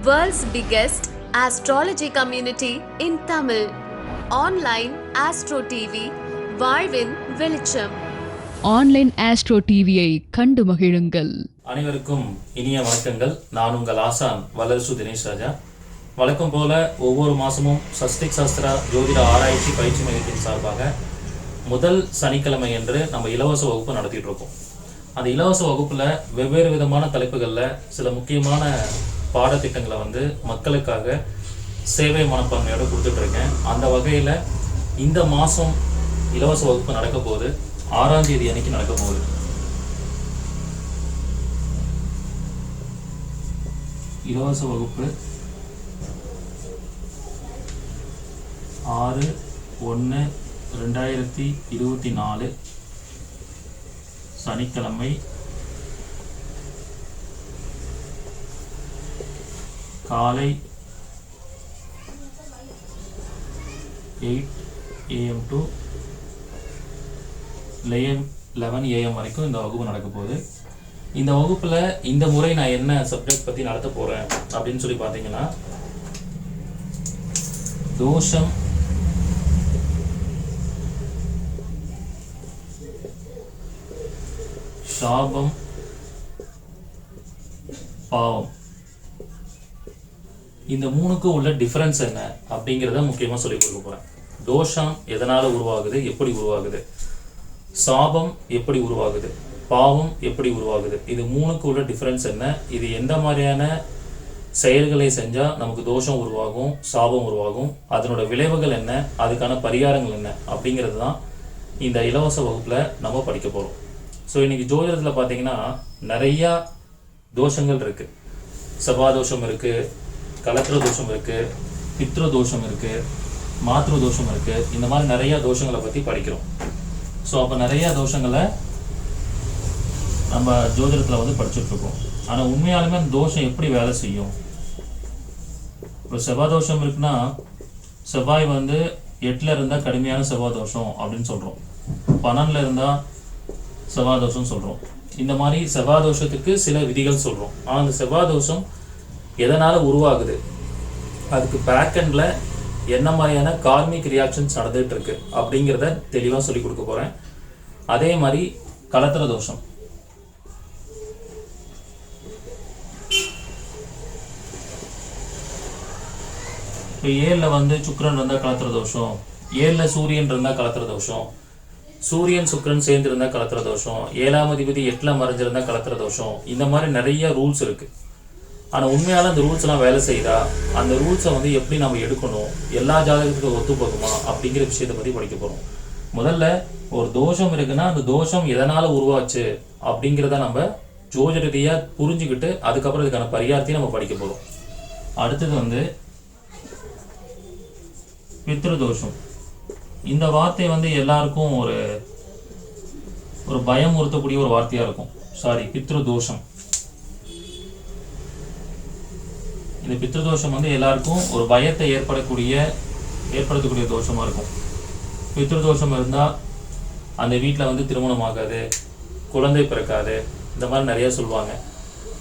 World's biggest astrology community in Tamil. Online Astro TV, வாழ்வின் வெளிச்சம். Online astro டிவியை கண்டு மகிழுங்கள். அனைவருக்கும் இனிய வணக்கங்கள். நான் உங்கள் ஆசான் வல்லரசு தினேஷ் ராஜா. வழக்கம் போல ஒவ்வொரு மாசமும் சஸ்திக் சாஸ்திரா ஜோதிட ஆராய்ச்சி பயிற்சி மையத்தின் சார்பாக முதல் சனிக்கிழமை என்று நம்ம இலவச வகுப்பு நடத்திட்டு இருக்கோம். அந்த இலவச வகுப்புல வெவ்வேறு விதமான தலைப்புகள்ல சில முக்கியமான பாடத்திட்டங்களை வந்து மக்களுக்காக சேவை மனப்பான்மையோடு கொடுத்துட்ருக்கேன். அந்த வகையில் இந்த மாதம் இலவச வகுப்பு நடக்க போகுது. ஆறாம் தேதி அன்னைக்கு நடக்க போகுது. இலவச வகுப்பு ஆறு ஒன்று ரெண்டாயிரத்தி இருபத்தி நாலு சனிக்கிழமை காலை eight AM to eleven eleven AM வரைக்கும் இந்த வகுப்பு நடக்க போகுது. இந்த வகுப்பில் இந்த முறை நான் என்ன சப்ஜெக்ட் பற்றி நடத்த போகிறேன் அப்படின்னு சொல்லி பார்த்தீங்கன்னா தோஷம் சாபம் பாவம். இந்த மூணுக்கும் உள்ள டிஃப்ரென்ஸ் என்ன அப்படிங்கிறத முக்கியமாக சொல்லி கொடுக்க போகிறேன் தோஷம் எதனால் உருவாகுது? எப்படி உருவாகுது? சாபம் எப்படி உருவாகுது? பாவம் எப்படி உருவாகுது? இது மூணுக்கு உள்ள டிஃப்ரென்ஸ் என்ன? இது எந்த மாதிரியான செயல்களை செஞ்சால் நமக்கு தோஷம் உருவாகும் சாபம் உருவாகும்? அதனோட விளைவுகள் என்ன? அதுக்கான பரிகாரங்கள் என்ன? அப்படிங்கிறது தான் இந்த இலவச வகுப்பில் நம்ம படிக்க போகிறோம் ஸோ இன்னைக்கு ஜோதிடத்தில் பார்த்தீங்கன்னா நிறையா தோஷங்கள் இருக்குது சபா தோஷம் இருக்குது கலத்திர தோஷம் இருக்கு பித்ரு தோஷம் இருக்கு மாத்ரு தோஷம் இருக்கு. இந்த மாதிரி நிறைய தோஷங்களை பத்தி படிக்கிறோம். ஸோ அப்போ நிறைய தோஷங்களை நம்ம ஜோதிடத்தில் வந்து படிச்சுட்டு இருக்கோம் ஆனால் உண்மையாலுமே அந்த தோஷம் எப்படி வேலை செய்யும்? இப்போ செவ்வாய் தோஷம் இருக்குன்னா செவ்வாய் வந்து எட்டில் இருந்தால் கடுமையான செவ்வாய் தோஷம் அப்படின்னு சொல்கிறோம் பன்னெண்டில் இருந்தால் செவ்வாய் தோஷம்னு சொல்கிறோம் இந்த மாதிரி செவ்வாய் தோஷத்துக்கு சில விதிகள் சொல்கிறோம் ஆனால் அந்த செவ்வாய் தோஷம் எதனால் உருவாகுது? அதுக்கு பேக்கெண்டில் என்ன மாதிரியான கார்மிக் ரியாக்ஷன்ஸ் நடந்துகிட்டு இருக்கு அப்படிங்கிறத தெளிவாக சொல்லி கொடுக்க போகிறேன் அதே மாதிரி கலத்திர தோஷம். இப்போ ஏழில் வந்து சுக்கரன் இருந்தால் கலத்திர தோஷம் ஏழில் சூரியன் இருந்தால் கலத்திர தோஷம் சூரியன் சுக்கரன் சேர்ந்து இருந்தால் கலத்திர தோஷம் ஏழாம் அதிபதி எட்டில் மறைஞ்சிருந்தா கலத்திர தோஷம் இந்த மாதிரி நிறைய ரூல்ஸ் இருக்குது ஆனால் உண்மையால் அந்த ரூல்ஸ்லாம் வேலை செய்யுதா? அந்த ரூல்ஸை வந்து எப்படி நம்ம எடுக்கணும்? எல்லா ஜாதகத்துக்கும் ஒத்து போகுமா? அப்படிங்கிற விஷயத்தை பற்றி படிக்க போகிறோம் முதல்ல ஒரு தோஷம் இருக்குன்னா அந்த தோஷம் எதனால் உருவாச்சு? அப்படிங்கிறத நம்ம ஜோஜ ரீதியா புரிஞ்சுக்கிட்டு அதுக்கப்புறம் இதுக்கான பரிகாரத்தையும் நம்ம படிக்க போகிறோம் அடுத்தது வந்து பித்ரு தோஷம். இந்த வார்த்தை வந்து எல்லாருக்கும் ஒரு ஒரு பயம் உறுத்தக்கூடிய ஒரு வார்த்தையாக இருக்கும். சாரி பித்ரு தோஷம் இந்த பித்ருதோஷம் வந்து எல்லாருக்கும் ஒரு பயத்தை ஏற்படக்கூடிய ஏற்படுத்தக்கூடிய தோஷமாக இருக்கும். பித்ருதோஷம் இருந்தால் அந்த வீட்டில் வந்து திருமணம் ஆகாது குழந்தை பிறக்காது இந்த மாதிரி நிறைய சொல்லுவாங்க.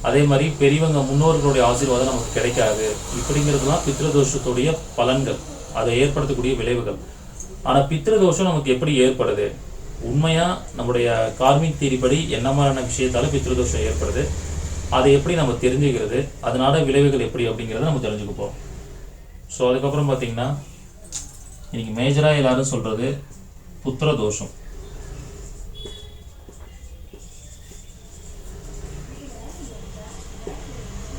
அதே மாதிரி பெரியவங்க முன்னோர்களுடைய ஆசீர்வாதம் நமக்கு கிடைக்காது. இப்படிங்கிறதுலாம் பித்ருதோஷத்துடைய பலன்கள். அதை ஏற்படுத்தக்கூடிய விளைவுகள். ஆனால் பித்ருதோஷம் நமக்கு எப்படி ஏற்படுது? உண்மையாக நம்முடைய கார்மிக் தீரிப்படி என்ன மாதிரியான விஷயத்தால பித்ருதோஷம் ஏற்படுது? அதை எப்படி நம்ம தெரிஞ்சுக்கிறது அதனால விளைவுகள் எப்படி அப்படிங்கிறத நம்ம தெரிஞ்சுக்க போகிறோம் ஸோ அதுக்கப்புறம் பார்த்தீங்கன்னா இன்னைக்கு மேஜராக எல்லாரும் சொல்கிறது புத்திர தோஷம்.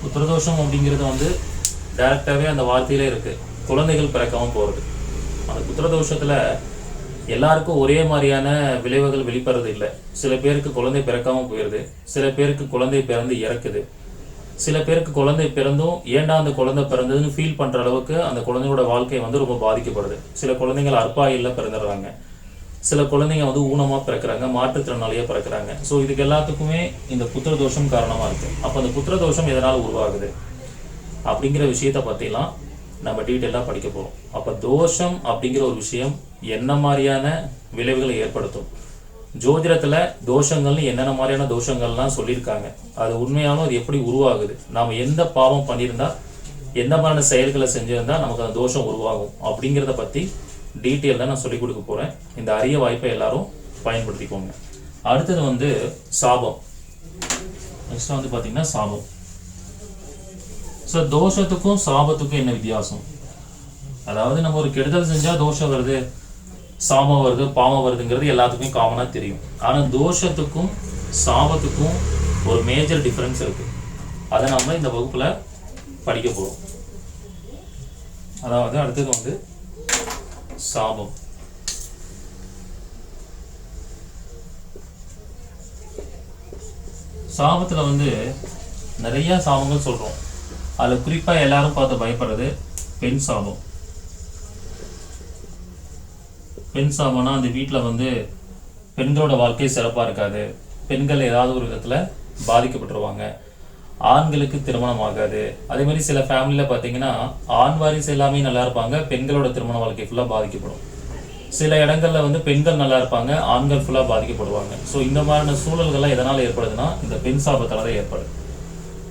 புத்திரதோஷம் அப்படிங்கிறது வந்து டைரக்டாகவே அந்த வார்த்தையிலே இருக்குது குழந்தைகள் பிறக்காமல் போகிறது அந்த புத்திரதோஷத்தில் எல்லாருக்கும் ஒரே மாதிரியான விளைவுகள் வெளிப்படுறது இல்லை. சில பேருக்கு குழந்தை பிறக்காம போயிடுது சில பேருக்கு குழந்தை பிறந்து இறக்குது. சில பேருக்கு குழந்தை பிறந்தும் ஏண்டா அந்த குழந்தை பிறந்ததுன்னு ஃபீல் பண்ற அளவுக்கு அந்த குழந்தையோட வாழ்க்கை வந்து ரொம்ப பாதிக்கப்படுது. சில குழந்தைகள் அற்பாயில பிறந்துடுறாங்க. சில குழந்தைங்க வந்து ஊனமா பிறக்கிறாங்க மாற்றுத்திறனாலேயே பிறக்கிறாங்க. ஸோ இதுக்கு எல்லாத்துக்குமே இந்த புத்திர தோஷம் காரணமா இருக்கு. அப்போ அந்த புத்திர தோஷம் எதனால உருவாகுது? அப்படிங்கிற விஷயத்த பற்றிலாம் நம்ம டீட்டெயிலாக படிக்க போகிறோம் அப்போ தோஷம் அப்படிங்கிற ஒரு விஷயம் என்ன மாதிரியான விளைவுகளை ஏற்படுத்தும்? ஜோதிடத்தில் தோஷங்கள்னு என்னென்ன மாதிரியான தோஷங்கள்லாம் சொல்லியிருக்காங்க. அது உண்மையாலும் அது எப்படி உருவாகுது? நாம் எந்த பாவம் பண்ணியிருந்தா எந்த மாதிரியான செயல்களை செஞ்சிருந்தால் நமக்கு அந்த தோஷம் உருவாகும்? அப்படிங்கிறத பற்றி டீட்டெயிலாக நான் சொல்லிக் கொடுக்க போகிறேன் இந்த அரிய வாய்ப்பை எல்லாரும் பயன்படுத்திக்கோங்க. அடுத்தது வந்து சாபம். நெக்ஸ்ட் வந்து பார்த்தீங்கன்னா சாபம். ஸோ தோஷத்துக்கும் சாபத்துக்கும் என்ன வித்தியாசம்? அதாவது நம்ம ஒரு கெடுதல் செஞ்சால் தோஷம் வருது. சாம வருது பாம வருதுங்கிறது எல்லாத்துக்கும் காமனா தெரியும். ஆனால் தோஷத்துக்கும் சாபத்துக்கும் ஒரு மேஜர் டிஃப்ரென்ஸ் இருக்கு. அதை நம்ம இந்த வகுப்புல படிக்க போறோம். அதாவது அடுத்தது வந்து சாபம். சாபத்துல வந்து நிறைய சாபங்கள் சொல்றோம். அதுல குறிப்பா எல்லாரும் பார்த்து பயப்படுறது பெண் சாபம். பெண் சாபம்னா அந்த வீட்டில் வந்து பெண்களோட வாழ்க்கை சிறப்பாக இருக்காது. பெண்கள் ஏதாவது ஒரு விதத்தில் பாதிக்கப்பட்டுருவாங்க. ஆண்களுக்கு திருமணம் ஆகாது. அதே மாதிரி சில ஃபேமிலியில் பார்த்தீங்கன்னா ஆண் வாரிசு எல்லாமே நல்லா இருப்பாங்க. பெண்களோட திருமண வாழ்க்கை ஃபுல்லாக பாதிக்கப்படும். சில இடங்கள்ல வந்து பெண்கள் நல்லா இருப்பாங்க ஆண்கள் ஃபுல்லாக பாதிக்கப்படுவாங்க. ஸோ இந்த மாதிரியான சூழல்கள்லாம் எதனால் ஏற்படுதுன்னா இந்த பெண் சாபத்தால் தான் ஏற்படுது.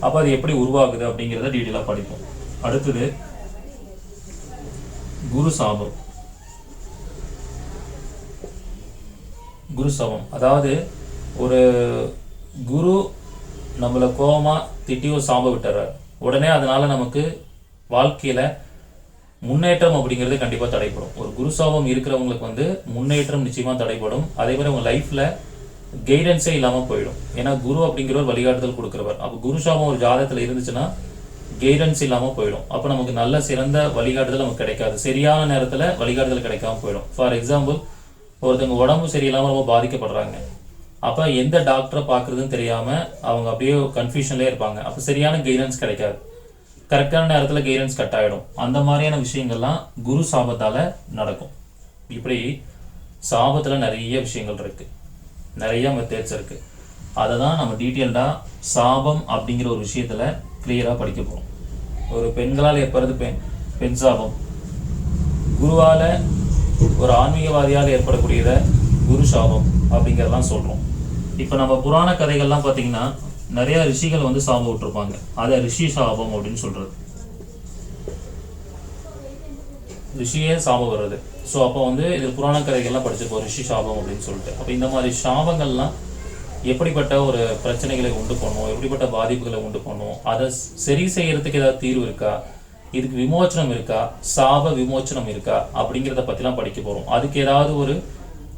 அப்போ அது எப்படி உருவாகுது அப்படிங்கிறத டீட்டெயிலாக படிப்போம். அடுத்தது குரு சாபம். குரு சமம் அதாவது ஒரு குரு நம்மளை கோபமாக திட்டியோ சாம்ப விட்டுறாரு. விட்டுறார் உடனே அதனால் நமக்கு வாழ்க்கையில் முன்னேற்றம் அப்படிங்கிறது கண்டிப்பாக தடைப்படும் ஒரு குரு சாபம் இருக்கிறவங்களுக்கு வந்து முன்னேற்றம் நிச்சயமாக தடைப்படும் அதே மாதிரி அவங்க லைஃப்பில் கைடன்ஸே இல்லாமல் போயிடும். ஏன்னா குரு அப்படிங்கிறவர் வழிகாட்டுதல் கொடுக்குறவர். அப்போ குரு சாபம் ஒரு ஜாதகத்தில் இருந்துச்சுன்னா கைடன்ஸ் இல்லாமல் போயிடும். அப்போ நமக்கு நல்ல சிறந்த வழிகாட்டுதல் நமக்கு கிடைக்காது. சரியான நேரத்தில் வழிகாட்டுதல் கிடைக்காம போயிடும். ஃபார் எக்ஸாம்பிள் ஒருத்தவங்க உடம்பு சரியில்லாமல் ரொம்ப பாதிக்கப்படுறாங்க. அப்போ எந்த டாக்டரை பார்க்குறதுன்னு தெரியாமல் அவங்க அப்படியே கன்ஃபியூஷன்லேயே இருப்பாங்க. அப்போ சரியான கைடன்ஸ் கிடைக்காது. கரெக்டான நேரத்தில் கைடன்ஸ் கட் ஆகிடும் அந்த மாதிரியான விஷயங்கள்லாம் குரு சாபத்தால் நடக்கும். இப்படி சாபத்தில் நிறைய விஷயங்கள் இருக்குது நிறைய மெத்தேட்ஸ் இருக்குது அதை தான் நம்ம டீட்டெயில்டாக சாபம் அப்படிங்கிற ஒரு விஷயத்தில் கிளியராக படிக்க போகிறோம் ஒரு பெண்களால் ஏற்படுறது பெண் பெண் சாபம். குருவால் ஒரு ஆன்மீகவாதியால் ஏற்படக்கூடியத குரு சாபம் அப்படிங்கிறதெல்லாம் சொல்றோம். இப்போ நம்ம புராண கதைகள்லாம் பார்த்தீங்கன்னா நிறைய ரிஷிகள் வந்து சாபம் விட்டுருப்பாங்க. அதை ரிஷி சாபம் அப்படின்னு சொல்கிறது ரிஷியே சாபம் வர்றது ஸோ அப்போ வந்து இது புராண கதைகள்லாம் படிச்சிருப்போம் ரிஷி சாபம் அப்படின்னு சொல்லிட்டு. அப்போ இந்த மாதிரி சாபங்கள்லாம் எப்படிப்பட்ட ஒரு பிரச்சனைகளை உண்டு பண்ணும் எப்படிப்பட்ட பாதிப்புகளை உண்டு பண்ணும் அதை சரி செய்யறதுக்கு ஏதாவது தீர்வு இருக்கா? இதுக்கு விமோச்சனம் இருக்கா? சாப விமோச்சனம் இருக்கா? அப்படிங்கிறத பற்றிலாம் படிக்க போகிறோம் அதுக்கு ஏதாவது ஒரு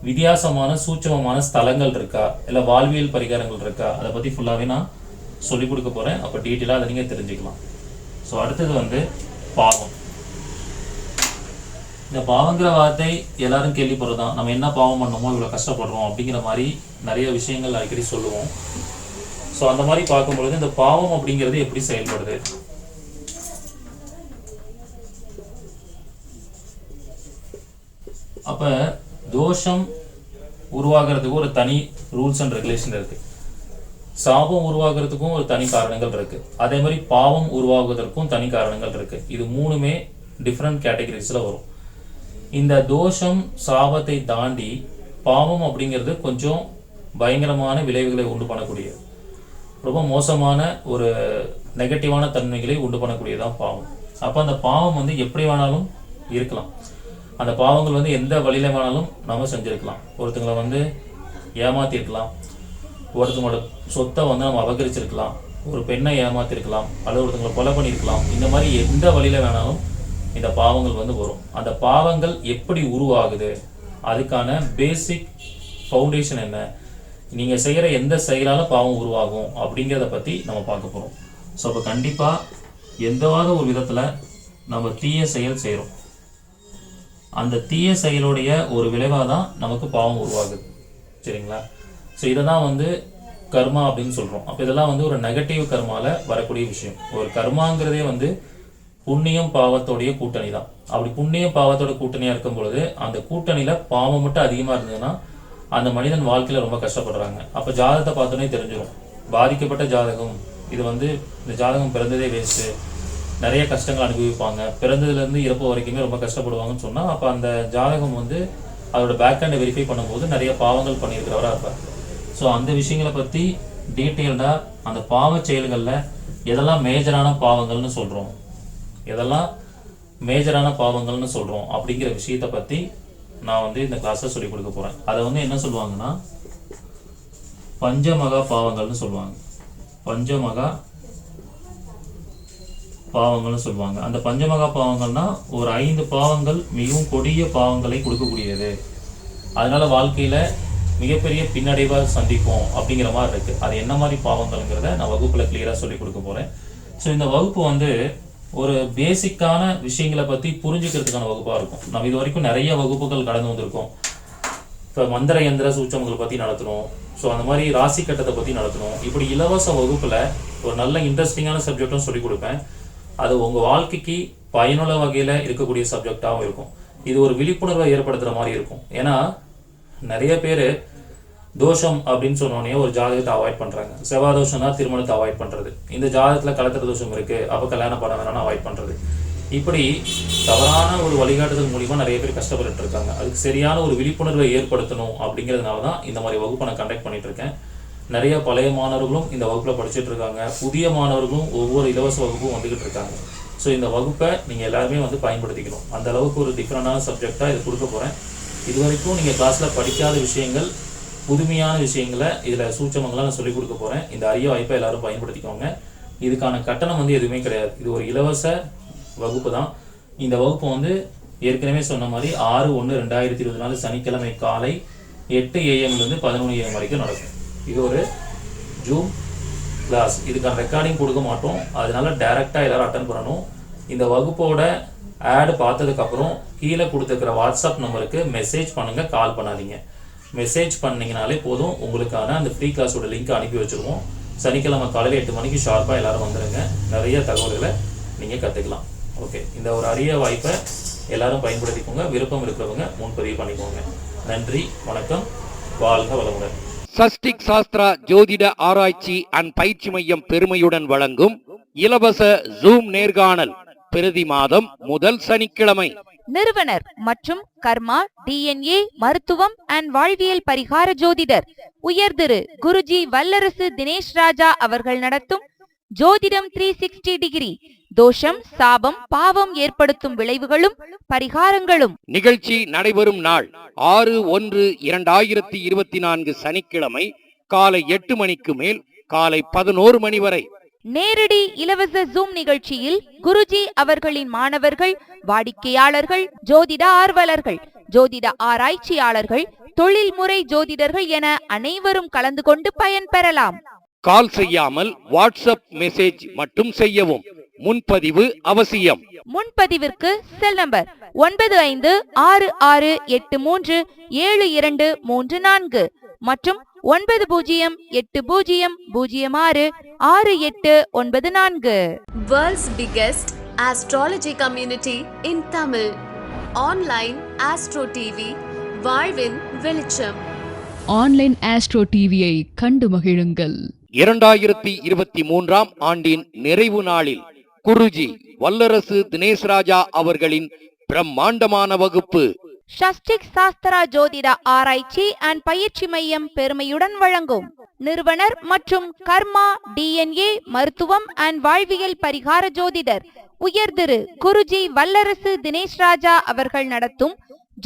வித்தியாசமான சூட்சமமான ஸ்தலங்கள் இருக்கா? இல்லை வாழ்வியல் பரிகாரங்கள் இருக்கா? அதை பற்றி ஃபுல்லாவே நான் சொல்லிக் கொடுக்க போகிறேன் அப்போ டீட்டெயிலாக அதை நீங்கள் தெரிஞ்சுக்கலாம். ஸோ அடுத்தது வந்து பாவம். இந்த பாவங்கிற வார்த்தை எல்லாரும் கேள்விப்படுறதுதான். நம்ம என்ன பாவம் பண்ணோமோ இவ்வளோ கஷ்டப்படுறோம் அப்படிங்கிற மாதிரி நிறைய விஷயங்கள் அடிக்கடி சொல்லுவோம். ஸோ அந்த மாதிரி பார்க்கும்பொழுது இந்த பாவம் அப்படிங்கிறது எப்படி செயல்படுது? அப்போ தோஷம் உருவாகிறதுக்கு ஒரு தனி ரூல்ஸ் அண்ட் ரெகுலேஷன் இருக்கு. சாபம் உருவாகிறதுக்கும் ஒரு தனி காரணங்கள் இருக்கு. அதே மாதிரி பாவம் உருவாகுவதற்கும் தனி காரணங்கள் இருக்கு. இது மூணுமே டிஃப்ரெண்ட் கேட்டகரிஸில் வரும். இந்த தோஷம் சாபத்தை தாண்டி பாவம் அப்படிங்கிறது கொஞ்சம் பயங்கரமான விளைவுகளை உண்டு பண்ணக்கூடியது. ரொம்ப மோசமான ஒரு நெகட்டிவான தன்மைகளை உண்டு பண்ணக்கூடியதான் பாவம். அப்போ அந்த பாவம் வந்து எப்படி வேணாலும் இருக்கலாம். அந்த பாவங்கள் வந்து எந்த வழியில வேணாலும் நம்ம செஞ்சுருக்கலாம். ஒருத்தங்களை வந்து ஏமாத்திருக்கலாம். ஒருத்தங்களோட சொத்தை வந்து நம்ம அபகரிச்சிருக்கலாம். ஒரு பெண்ணை ஏமாத்திருக்கலாம். அல்லது ஒருத்தங்களை கொலை பண்ணியிருக்கலாம் இந்த மாதிரி எந்த வழியில வேணாலும் இந்த பாவங்கள் வந்து வரும். அந்த பாவங்கள் எப்படி உருவாகுது? அதுக்கான பேசிக் ஃபவுண்டேஷன் என்ன? நீங்கள் செய்கிற எந்த செயலால பாவம் உருவாகும்? அப்படிங்கிறத பற்றி நம்ம பார்க்க போகிறோம் ஸோ அப்போ கண்டிப்பாக எந்தவாத ஒரு விதத்தில் நம்ம தீய செயல் செய்கிறோம் அந்த தீய செயலுடைய ஒரு விளைவாக தான் நமக்கு பாவம் உருவாகுது. சரிங்களா? ஸோ இதை தான் வந்து கர்மா அப்படின்னு சொல்கிறோம் அப்போ இதெல்லாம் வந்து ஒரு நெகட்டிவ் கர்மாவில் வரக்கூடிய விஷயம். ஒரு கர்மாங்கிறதே வந்து புண்ணியம் பாவத்தோடைய கூட்டணி தான் அப்படி புண்ணியம் பாவத்தோட கூட்டணியாக இருக்கும் பொழுது அந்த கூட்டணியில் பாவம் மட்டும் அதிகமாக இருந்ததுன்னா அந்த மனிதன் வாழ்க்கையில் ரொம்ப கஷ்டப்படுறாங்க. அப்போ ஜாதகத்தை பார்த்தோன்னே தெரிஞ்சிடும் பாதிக்கப்பட்ட ஜாதகம். இது வந்து இந்த ஜாதகம் பிறந்ததே வேஸ்ட்டு நிறைய கஷ்டங்கள் அனுபவிப்பாங்க. பிறந்ததுலேருந்து இறப்பு வரைக்குமே ரொம்ப கஷ்டப்படுவாங்கன்னு சொன்னால் அப்போ அந்த ஜாதகம் வந்து அதோட பேக்ரவுண்டை வெரிஃபை பண்ணும்போது நிறைய பாவங்கள் பண்ணியிருக்கிறவராக இருப்பார். ஸோ அந்த விஷயங்களை பற்றி டீட்டெயில்டாக அந்த பாவ செயல்களில் எதெல்லாம் மேஜரான பாவங்கள்னு சொல்கிறோம் எதெல்லாம் மேஜரான பாவங்கள்னு சொல்கிறோம் அப்படிங்கிற விஷயத்தை பற்றி நான் வந்து இந்த கிளாஸில் சொல்லிக் கொடுக்க போகிறேன் அதை வந்து என்ன சொல்லுவாங்கன்னா பஞ்சமகா பாவங்கள்னு சொல்லுவாங்க. பஞ்சமகா பாவங்கள்னு சொல்லுவாங்க. அந்த பஞ்சமகா பாவங்கள்னா ஒரு ஐந்து பாவங்கள் மிகவும் கொடிய பாவங்களை கொடுக்கக்கூடியது. அதனால வாழ்க்கையில மிகப்பெரிய பின்னடைவாக சந்திப்போம் அப்படிங்கிற மாதிரி இருக்கு. அது என்ன மாதிரி பாவங்கள்ங்கிறத நான் வகுப்புல கிளியரா சொல்லி கொடுக்க போறேன். ஸோ இந்த வகுப்பு வந்து ஒரு பேசிக்கான விஷயங்களை பத்தி புரிஞ்சுக்கிறதுக்கான வகுப்பா இருக்கும். நம்ம இது வரைக்கும் நிறைய வகுப்புகள் கடந்து வந்திருக்கோம். இப்போ மந்திர எந்திர சூட்சமங்களை பற்றி நடத்தணும் ஸோ அந்த மாதிரி ராசி கட்டத்தை பற்றி நடத்தணும் இப்படி இலவச வகுப்பில் ஒரு நல்ல இன்ட்ரெஸ்டிங்கான சப்ஜெக்டும் சொல்லிக் கொடுப்பேன். அது உங்கள் வாழ்க்கைக்கு பயனுள்ள வகையில் இருக்கக்கூடிய சப்ஜெக்டாகவும் இருக்கும். இது ஒரு விழிப்புணர்வை ஏற்படுத்துகிற மாதிரி இருக்கும். ஏன்னா நிறைய பேர் தோஷம் அப்படின்னு சொன்னோடனே ஒரு ஜாதகத்தை அவாய்ட் பண்ணுறாங்க செவ்வாய் தோஷம்னா திருமணத்தை அவாய்ட் பண்ணுறது இந்த ஜாதகத்தில் கலத்திர தோஷம் இருக்குது அப்போ கல்யாணம் பண்ண வேணாம்னு அவாய்ட் பண்ணுறது இப்படி தவறான ஒரு வழிகாட்டுதல் மூலிமா நிறைய பேர் கஷ்டப்பட்டுட்டு இருக்காங்க. அதுக்கு சரியான ஒரு விழிப்புணர்வை ஏற்படுத்தணும் அப்படிங்கிறதுனால தான் இந்த மாதிரி வகுப்பை நான் கண்டக்ட் பண்ணிட்டு இருக்கேன். நிறைய பழைய மாணவர்களும் இந்த வகுப்பில் படிச்சுட்டு இருக்காங்க. புதிய மாணவர்களும் ஒவ்வொரு இலவச வகுப்பும் வந்துக்கிட்டு இருக்காங்க. ஸோ இந்த வகுப்பை நீங்கள் எல்லாருமே வந்து பயன்படுத்திக்கணும். அந்த அளவுக்கு ஒரு டிஃப்ரெண்டான சப்ஜெக்டாக இது கொடுக்க போகிறேன் இது வரைக்கும் நீங்கள் கிளாஸில் படிக்காத விஷயங்கள் புதுமையான விஷயங்களை இதில் சூச்சமங்களாக நான் சொல்லிக் கொடுக்க போகிறேன் இந்த அரிய வாய்ப்பை எல்லாரும் பயன்படுத்திக்கோங்க. இதுக்கான கட்டணம் வந்து எதுவுமே கிடையாது. இது ஒரு இலவச வகுப்பு தான். இந்த வகுப்பு வந்து ஏற்கனவே சொன்ன மாதிரி ஆறு ஒன்று ரெண்டாயிரத்தி இருபது நாலு சனிக்கிழமை காலை எட்டு ஏஎம்லேருந்து பதினொன்று ஏஎம் வரைக்கும் நடக்கும். இது ஒரு ஜூம் கிளாஸ் இதுக்கான ரெக்கார்டிங் கொடுக்க மாட்டோம். அதனால டைரெக்டாக எல்லோரும் அட்டன் பண்ணணும். இந்த வகுப்போட ஆடு பார்த்ததுக்கப்புறம் கீழே கொடுத்துருக்கிற வாட்ஸ்அப் நம்பருக்கு மெசேஜ் பண்ணுங்கள் கால் பண்ணாதீங்க. மெசேஜ் பண்ணிங்கனாலே போதும். உங்களுக்கான அந்த ஃப்ரீ கிளாஸோட லிங்க் அனுப்பி வச்சுருவோம். சனிக்கிழமை காலையில் எட்டு மணிக்கு ஷார்ப்பாக எல்லோரும் வந்துடுங்க நிறைய தகவல்களை நீங்கள் கற்றுக்கலாம் ஓகே இந்த ஒரு அரிய வாய்ப்பை எல்லாரும் பயன்படுத்திக்கோங்க. விருப்பம் இருக்கிறவங்க முன்பதிவு பண்ணிக்கோங்க. நன்றி வணக்கம். வாழ்க வளமுடன். சஷ்டிக் சாஸ்திரா ஜோதிட ஆராய்ச்சி அண்ட் பயிற்சி மையம் பெருமையுடன் வழங்கும் இலவச ஜூம் நேர்காணல் பிரதி மாதம் முதல் சனிக்கிழமை. நிறுவனர் மற்றும் கர்மா டிஎன்ஏ மருத்துவம் அண்ட் வாழ்வியல் பரிகார ஜோதிடர் உயர்திரு குருஜி வல்லரசு தினேஷ் ராஜா அவர்கள் நடத்தும் ஜோதிடம் த்ரீ சிக்ஸ்டி டிகிரி தோஷம் சாபம் பாவம் ஏற்படுத்தும் விளைவுகளும் பரிகாரங்களும். நிகழ்ச்சி நடைபெறும் நாள் ஆறு ஒன்று இரண்டாயிரத்தி இருபத்தி நான்கு சனிக்கிழமை காலை எட்டு மணிக்கு மேல் காலை பதினோரு மணி வரை. நேரடி இலவச ஜூம் நிகழ்ச்சியில் குருஜி அவர்களின் மாணவர்கள் வாடிக்கையாளர்கள் ஜோதிட ஆர்வலர்கள் ஜோதிட ஆராய்ச்சியாளர்கள் தொழில்முறை ஜோதிடர்கள் என அனைவரும் கலந்து கொண்டு பயன்பெறலாம் கால் செய்யாமல் வாட்ஸ்அப் மெசேஜ் மட்டும் செய்யவும். முன்பதிவு அவசியம். முன்பதிவிற்கு செல் நம்பர் ஒன்பது ஐந்து ஆறு ஆறு எட்டு மூன்று ஏழு இரண்டு மூன்று நான்கு மற்றும் ஒன்பது பூஜ்ஜியம் எட்டு பூஜ்ஜியம் பூஜ்ஜியம் ஆறு ஆறு எட்டு ஒன்பது நான்கு. World's biggest astrology community in Tamil. Online Astro TV, வாழ்வின் வெளிச்சம். ஆன்லைன் ஆஸ்ட்ரோ டிவியை கண்டு மகிழுங்கள். இரண்டாயிரத்தி இருபத்தி மூன்றாம் ஆண்டின் நிறைவு நாளில் குருஜி வல்லரசு தினேஷ் ராஜா அவர்களின் பிரம்மாண்டமான வகுப்பு. ஷஷ்டிக் சாஸ்திரா ஜோதிட ஆராய்ச்சி அண்ட் பயிற்சி மையம் பெருமையுடன் வழங்கும். நிறுவனர் மற்றும் கர்மா டிஎன்ஏ மருத்துவம் அண்ட் வாழ்வியல் பரிகார ஜோதிடர். உயர்திரு குருஜி வல்லரசு தினேஷ் ராஜா அவர்கள் நடத்தும்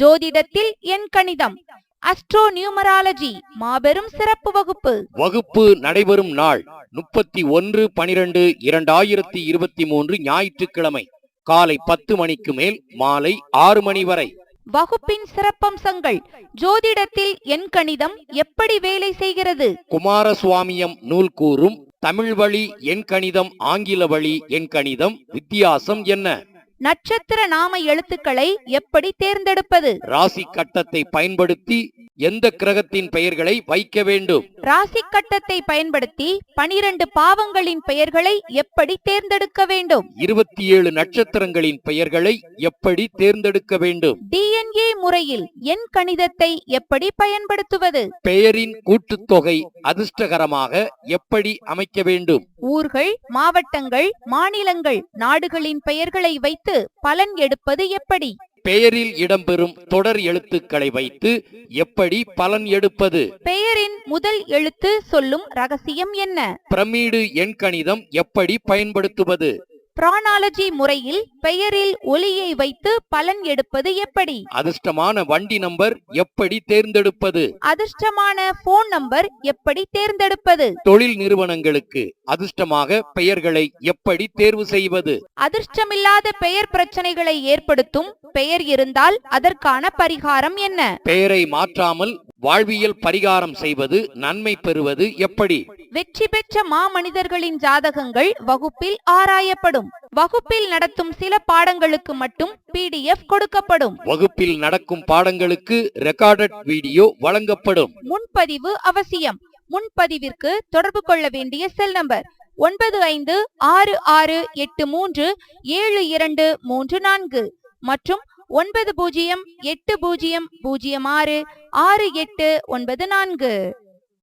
ஜோதிடத்தில் என் கணிதம். அஸ்ட்ரோ நியூமராலஜி மாபெரும் சிறப்பு வகுப்பு. வகுப்பு நடைபெறும் நாள் முப்பத்தி ஒன்று பனிரெண்டு இரண்டாயிரத்தி இருபத்தி மூன்று ஞாயிற்றுக்கிழமை காலை பத்து மணிக்கு மேல் மாலை ஆறு மணி வரை. வகுப்பின் சிறப்பம்சங்கள் ஜோதிடத்தில் எண் கணிதம் எப்படி வேலை செய்கிறது? குமாரசுவாமியம் நூல் கூறும் தமிழ் வழி எண் கணிதம் ஆங்கில வழி எண் கணிதம் வித்தியாசம் என்ன? நட்சத்திர நாம எழுத்துக்களை எப்படி தேர்ந்தெடுப்பது? ராசி கட்டத்தை பயன்படுத்தி எந்த கிரகத்தின் பெயர்களை வைக்க வேண்டும்? ராசி கட்டத்தை பயன்படுத்தி பனிரெண்டு பாவங்களின் பெயர்களை எப்படி தேர்ந்தெடுக்க வேண்டும்? இருபத்தி ஏழு நட்சத்திரங்களின் பெயர்களை எப்படி தேர்ந்தெடுக்க வேண்டும்? டிஎன்ஏ முறையில் எண் கணிதத்தை எப்படி பயன்படுத்துவது? பெயரின் கூட்டுத்தொகை அதிர்ஷ்டகரமாக எப்படி அமைக்க வேண்டும்? ஊர்கள் மாவட்டங்கள் மாநிலங்கள் நாடுகளின் பெயர்களை வைத்து பலன் எடுப்பது எப்படி? பெயரில் இடம்பெறும் தொடர் எழுத்துக்களை வைத்து எப்படி பலன் எடுப்பது? பெயரின் முதல் எழுத்து சொல்லும் ரகசியம் என்ன? பிரமீடு எண்கணிதம் எப்படி பயன்படுத்துவது? பிரானாலஜி முறையில் பெயரில் ஒலியை வைத்து பலன் எடுப்பது எப்படி? அதிர்ஷ்டமான வண்டி நம்பர் எப்படி தேர்ந்தெடுப்பது? அதிர்ஷ்டமான போன் நம்பர் எப்படி தேர்ந்தெடுப்பது? தொழில் நிறுவனங்களுக்கு அதிர்ஷ்டமாக பெயர்களை எப்படி தேர்வு செய்வது? அதிர்ஷ்டமில்லாத பெயர் பிரச்சனைகளை ஏற்படுத்தும் பெயர் இருந்தால் அதற்கான பரிகாரம் என்ன? பெயரை மாற்றாமல் வாழ்வியல் பரிகாரம் செய்வது நன்மை பெறுவது எப்படி? வெற்றி பெற்ற மாமனிதர்களின் ஜாதகங்கள் வகுப்பில் ஆராயப்படும். வகுப்பில் நடத்தும் சில பாடங்களுக்கு மட்டும் பிடிஎஃப் கொடுக்கப்படும். வகுப்பில் நடக்கும் பாடங்களுக்கு ரெக்கார்டட் வீடியோ வழங்கப்படும். முன்பதிவு அவசியம். முன்பதிவிற்கு தொடர்பு கொள்ள வேண்டிய செல் நம்பர் ஒன்பது ஐந்து ஆறு ஆறு எட்டு மூன்று ஏழு இரண்டு மூன்று நான்கு மற்றும் ஒன்பது பூஜ்ஜியம் எட்டு பூஜ்ஜியம் பூஜ்ஜியம் ஆறு ஆறு எட்டு ஒன்பது நான்கு.